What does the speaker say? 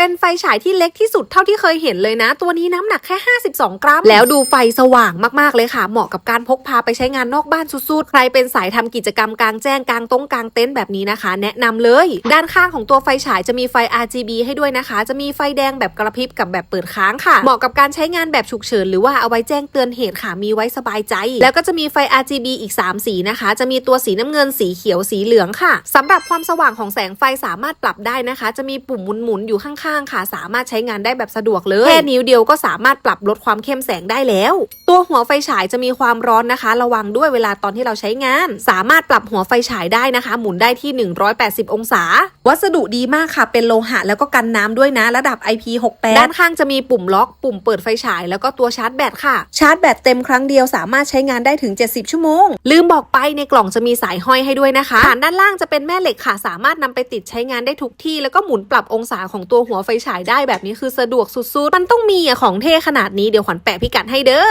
เป็นไฟฉายที่เล็กที่สุดเท่าที่เคยเห็นเลยนะ ตัวนี้น้ำหนักแค่ 52 กรัม แล้วดูไฟสว่างมากๆเลยค่ะ เหมาะกับการพกพาไปใช้งานนอกบ้านสุดๆ ใครเป็นสายทำกิจกรรมกลางแจ้งกลางตรงกลางเต็นท์แบบนี้นะคะ แนะนำเลย ด้านข้างของตัวไฟฉายจะมีไฟ RGB ให้ด้วยนะคะ จะมีไฟแดงแบบกระพริบกับแบบเปิดค้างค่ะ เหมาะกับการใช้งานแบบฉุกเฉินหรือว่าเอาไว้แจ้งเตือนเหตุค่ะ มีไว้สบายใจ แล้วก็จะมีไฟ RGB อีก 3 สีนะคะ จะมีตัวสีน้ำเงินสีเขียวสีเหลืองค่ะสำหรับความสว่างของแสงไฟสามารถปรับได้นะคะ จะมีปุ่มหมุนๆอยู่ข้างๆค่ะ สามารถใช้งานได้แบบสะดวกเลยแค่นิ้วเดียวก็สามารถปรับลดความเข้มแสงได้แล้ว ตัวหัวไฟฉายจะมีความร้อนนะคะ ระวังด้วยเวลาตอนที่เราใช้งาน สามารถปรับหัวไฟฉายได้นะคะ หมุนได้ที่ 180 องศา วัสดุดีมากค่ะ เป็นโลหะแล้วก็กันน้ำด้วยนะระดับ IP68 ด้านข้างจะมีปุ่มล็อก ปุ่มเปิดไฟฉาย แล้วก็ตัวชาร์จแบตค่ะ ชาร์จแบตเต็มครั้งเดียวสามารถใช้งานได้ถึง 70 ชั่วโมง ลืมบอกไปในกล่องจะมีสายห้อยให้ด้วยนะคะฐานด้านล่างจะเป็นแม่เหล็กค่ะ สามารถนำไปติดใช้งานได้ทุกที่ แล้วก็หมุนปรับองศาของตัวหัวไฟฉายได้แบบนี้คือสะดวกสุดๆ มันต้องมีอะของเท่ขนาดนี้เดี๋ยวขวัญแปะพิกัดให้เด้อ